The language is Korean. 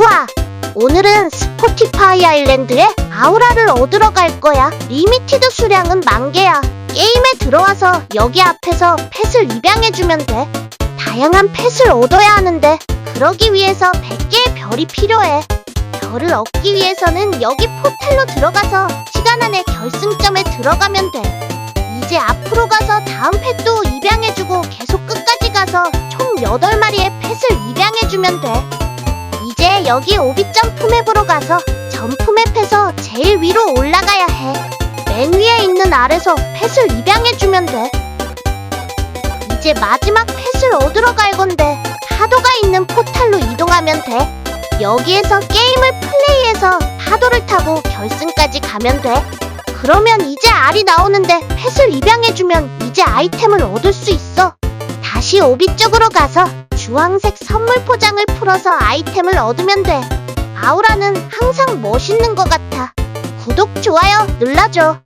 우와! 오늘은 스포티파이 아일랜드에 아우라를 얻으러 갈 거야. 리미티드 수량은 만 개야. 게임에 들어와서 여기 앞에서 펫을 입양해주면 돼. 다양한 펫을 얻어야 하는데 그러기 위해서 100개의 별이 필요해. 별을 얻기 위해서는 여기 포탈로 들어가서 시간 안에 결승점에 들어가면 돼. 이제 앞으로 가서 다음 펫도 입양해주고 계속 끝까지 가서 총 8마리의 펫을 입양해주면 돼. 이제 여기 오비 점프맵으로 가서 점프맵에서 제일 위로 올라가야 해. 맨 위에 있는 알에서 펫을 입양해주면 돼. 이제 마지막 펫을 얻으러 갈 건데 파도가 있는 포탈로 이동하면 돼. 여기에서 게임을 플레이해서 파도를 타고 결승까지 가면 돼. 그러면 이제 알이 나오는데 펫을 입양해주면 이제 아이템을 얻을 수 있어. 다시 오비 쪽으로 가서 주황색 선물 포장을 풀어서 아이템을 얻으면 돼. 아우라는 항상 멋있는 것 같아. 구독, 좋아요 눌러줘.